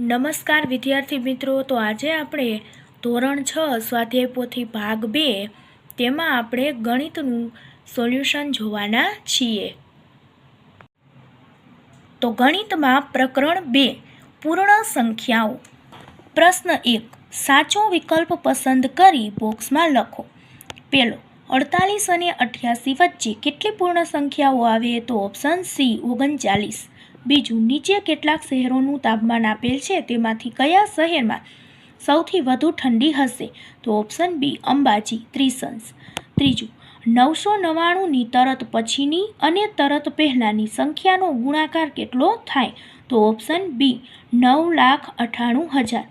નમસ્કાર વિદ્યાર્થી મિત્રો, તો આજે આપણે ધોરણ છ સ્વાધ્યાય પોથી ભાગ બે તેમાં આપણે ગણિતનું સોલ્યુશન જોવાના છીએ. તો ગણિતમાં પ્રકરણ બે, પૂર્ણ સંખ્યાઓ. પ્રશ્ન એક, સાચો વિકલ્પ પસંદ કરી બોક્સમાં લખો. પેલો, અડતાલીસ અને અઠ્યાસી વચ્ચે કેટલી પૂર્ણ સંખ્યાઓ આવે? તો ઓપ્શન સી ઓગણચાલીસ. બીજું, નીચે કેટલાક શહેરોનું તાપમાન આપેલ છે, તેમાંથી કયા શહેરમાં સૌથી વધુ ઠંડી હશે? તો ઓપ્શન બી, અંબાજી, ત્રિસંસ. ત્રીજું, નવસો નવ્વાણુંની તરત પછીની અને તરત પહેલાંની સંખ્યાનો ગુણાકાર કેટલો થાય? તો ઓપ્શન બી નવ લાખ અઠાણું હજાર.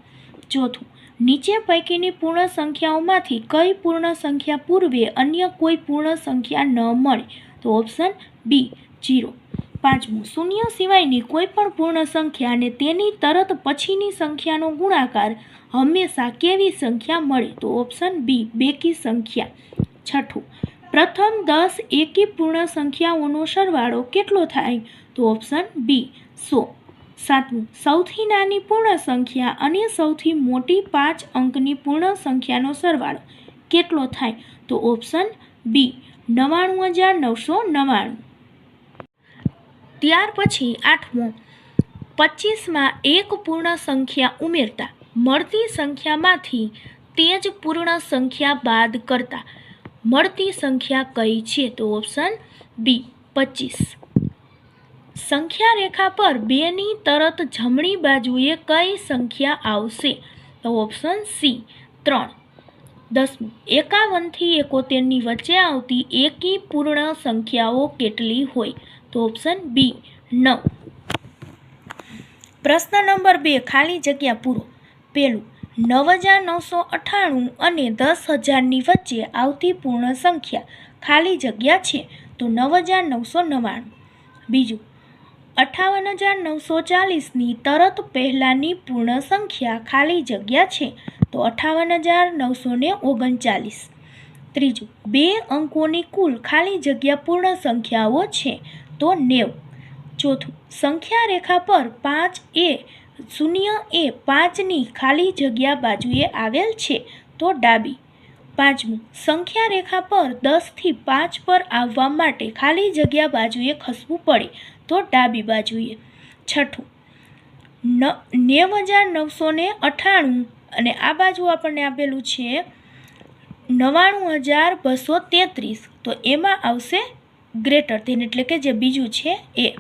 ચોથું, નીચે પૈકીની પૂર્ણ સંખ્યાઓમાંથી કઈ પૂર્ણ સંખ્યા પૂર્વે અન્ય કોઈ પૂર્ણ સંખ્યા ન મળે? તો ઓપ્શન બી, જીરો. પાંચમું, શૂન્ય સિવાયની કોઈ પણ પૂર્ણ સંખ્યા અને તેની તરત પછીની સંખ્યાનો ગુણાકાર હંમેશા કેવી સંખ્યા મળે તો ઓપ્શન બી બેકી સંખ્યા. છઠ્ઠું, પ્રથમ દસ એકી પૂર્ણ સંખ્યાઓનો સરવાળો કેટલો થાય તો ઓપ્શન બી સો. સાતમું, સૌથી નાની પૂર્ણ સંખ્યા અને સૌથી મોટી પાંચ અંકની પૂર્ણ સંખ્યાનો સરવાળો કેટલો થાય તો ઓપ્શન બી નવ્વાણું હજાર નવસો નવ્વાણું. ત્યાર પછી આઠમો, પચીસમાં એક પૂર્ણ સંખ્યા ઉમેરતા, મળતી સંખ્યામાંથી તે જ પૂર્ણ સંખ્યા બાદ કરતા. મળતી સંખ્યા કઈ છે? તો ઓપ્શન બી પચીસ. સંખ્યા રેખા પર બેની તરત જમણી બાજુએ કઈ સંખ્યા આવશે? તો ઓપ્શન સી ત્રણ. દસમું, એકાવનથી એકોતેરની વચ્ચે આવતી એકી પૂર્ણ સંખ્યાઓ કેટલી હોય? તો ઓપ્શન બી નવ. પ્રશ્ન નંબર બે, ખાલી જગ્યા પૂરો. પહેલું નવ હજાર નવસો અઠ્ઠાણું અને દસ હજારની વચ્ચે આવતી પૂર્ણ સંખ્યા ખાલી જગ્યા છે તો નવ હજાર નવસો નવ્વાણું. બીજું, અઠાવન હજાર નવસો ચાલીસની તરત પહેલાંની પૂર્ણ સંખ્યા ખાલી જગ્યા છે તો અઠાવન હજાર નવસો ને ઓગણચાલીસ. ત્રીજું, બે અંકોની કુલ ખાલી જગ્યા પૂર્ણ સંખ્યાઓ છે તો નેવ. ચોથું સંખ્યા રેખા પર પાંચ એ શૂન્ય એ પાંચની ખાલી જગ્યા બાજુએ આવેલ છે તો ડાબી. પાંચમું સંખ્યા રેખા પર દસથી પાંચ પર આવવા માટે ખાલી જગ્યા બાજુએ ખસવું પડે તો ડાબી બાજુએ. છઠ્ઠું, ન નેવ હજાર નવસો ને અઠ્ઠાણું અને આ બાજુ આપણને આપેલું છે નવ્વાણું હજાર બસો તેત્રીસ તો એમાં આવશે ગ્રેટર ધેન એટલે કે જે બીજું છે એ.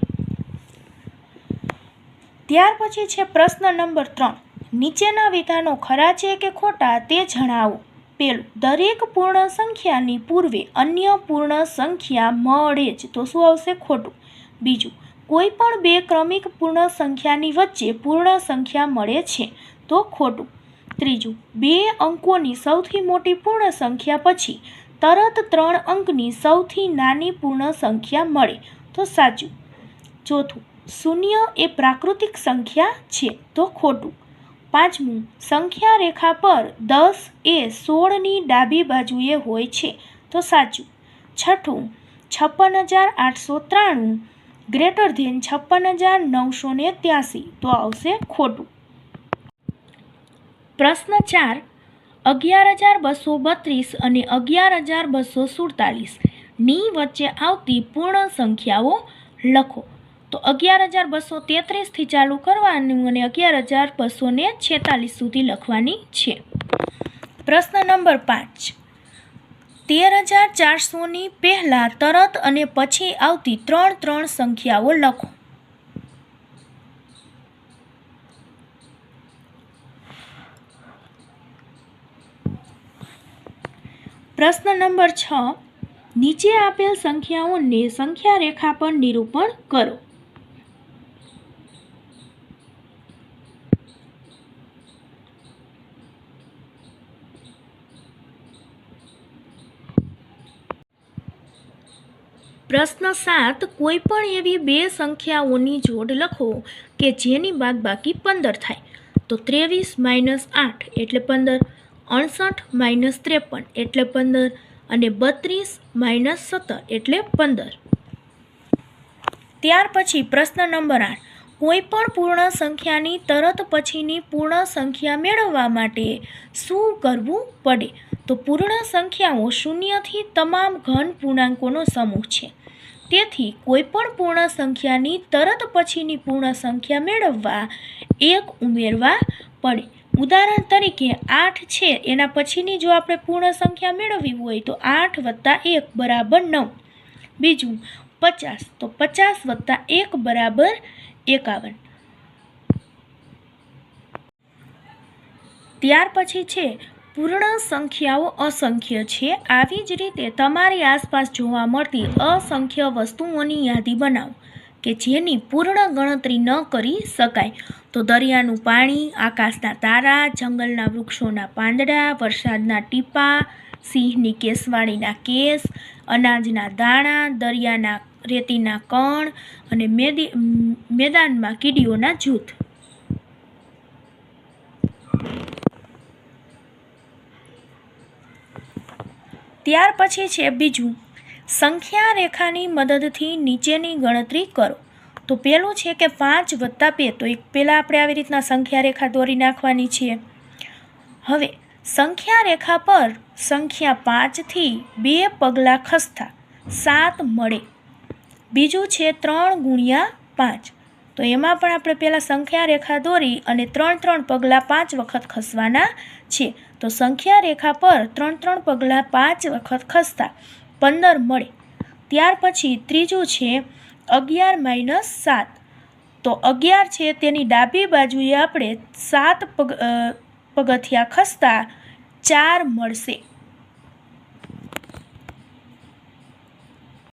ત્યાર પછી છે પ્રશ્ન નંબર ત્રણ. નીચેના વિધાનો ખરા છે કે ખોટા તે જણાવો. પેલું, દરેક પૂર્ણ સંખ્યાની પૂર્વે અન્ય પૂર્ણ સંખ્યા મળે જ, તો શું આવશે ખોટું? બીજું, કોઈ પણ બે ક્રમિક પૂર્ણ સંખ્યાની વચ્ચે પૂર્ણ સંખ્યા મળે છે, તો ખોટું. ત્રીજું, બે અંકોની સૌથી મોટી પૂર્ણ સંખ્યા પછી તરત ત્રણ અંકની સૌથી નાની પૂર્ણ સંખ્યા મળે. તો સાચું. ચોથું, શૂન્ય એ પ્રાકૃતિક સંખ્યા છે તો ખોટું. પાંચમું, સંખ્યા રેખા પર દસ એ સોળની ડાબી બાજુએ હોય છે તો સાચું. છઠ્ઠું, છપ્પન હજાર આઠસો ત્રાણું ગ્રેટર ધેન છપ્પન હજાર નવસો ને ત્યાસી તો આવશે ખોટું. પ્રશ્ન ચાર અગિયાર હજાર બસો બત્રીસ અને અગિયાર હજાર બસો સુડતાલીસ. ની વચ્ચે આવતી પૂર્ણ સંખ્યાઓ લખો. તો અગિયાર હજાર બસો તેત્રીસથી ચાલુ કરવાનું અને અગિયાર હજાર બસો ને છેતાલીસ સુધી લખવાની છે. પ્રશ્ન નંબર પાંચ. તેર હજાર ચારસોની પહેલાં તરત અને પછી આવતી ત્રણ ત્રણ સંખ્યાઓ લખો. પ્રશ્ન નંબર છ. નીચે આપેલ સંખ્યાઓને સંખ્યા રેખા પર નિરૂપણ કરો. પ્રશ્ન સાત. કોઈ પણ એવી બે સંખ્યાઓની જોડ લખો કે જેની બાદબાકી પંદર થાય. તો ત્રેવીસ માઇનસ આઠ એટલે પંદર. અડસઠ માઇનસ ત્રેપન એટલે પંદર અને બત્રીસ માઇનસ સત્તર એટલે પંદર. ત્યાર પછી પ્રશ્ન નંબર આઠ. કોઈપણ પૂર્ણ સંખ્યાની તરત પછીની પૂર્ણ સંખ્યા મેળવવા માટે શું કરવું પડે? તો પૂર્ણ સંખ્યાઓ શૂન્યથી તમામ ઘન પૂર્ણાંકોનો સમૂહ છે. તેથી કોઈપણ પૂર્ણ સંખ્યાની તરત પછીની પૂર્ણ સંખ્યા મેળવવા એક ઉમેરવા પડે. ઉદાહરણ તરીકે આઠ છે, એના પછીની જો આપણે પૂર્ણ સંખ્યા મેળવવી હોય તો આઠ વત્તા એક બરાબર નવ. બીજું, પચાસ, તો પચાસ વત્તા એક બરાબર એકાવન. ત્યાર પછી છે, પૂર્ણ સંખ્યાઓ અસંખ્ય છે, આવી જ રીતે તમારી આસપાસ જોવા મળતી અસંખ્ય વસ્તુઓની યાદી બનાવો. કે જેની પૂર્ણ ગણતરી ન કરી શકાય. તો દરિયાનું પાણી, આકાશના તારા, જંગલના વૃક્ષોના પાંદડા, વરસાદના ટીપા, સિંહની કેસવાળીના કેસ, અનાજના દાણા, દરિયાના રેતીના કણ અને મેદી, મેદાનમાં કીડીઓના જૂથ. ત્યાર પછી છે બીજું સંખ્યા રેખાની મદદથી નીચેની ગણતરી કરો. તો પહેલું છે કે પાંચ વત્તા બે, તો એક પહેલાં આપણે આવી રીતના સંખ્યા રેખા દોરી નાખવાની છે હવે સંખ્યા રેખા પર સંખ્યા પાંચથી બે પગલાં ખસતા સાત મળે. બીજું છે ત્રણ ગુણ્યા પાંચ. તો એમાં પણ આપણે પહેલાં સંખ્યા રેખા દોરી અને ત્રણ ત્રણ પગલાં પાંચ વખત ખસવાના છે. તો સંખ્યા રેખા પર ત્રણ ત્રણ પગલાં પાંચ વખત ખસતા. પંદર મળે. ત્યાર પછી ત્રીજું છે અગિયાર માઇનસ સાત. તો અગિયાર છે તેની ડાબી બાજુએ આપણે સાત પગ પગથિયા ખસતા ચાર મળશે.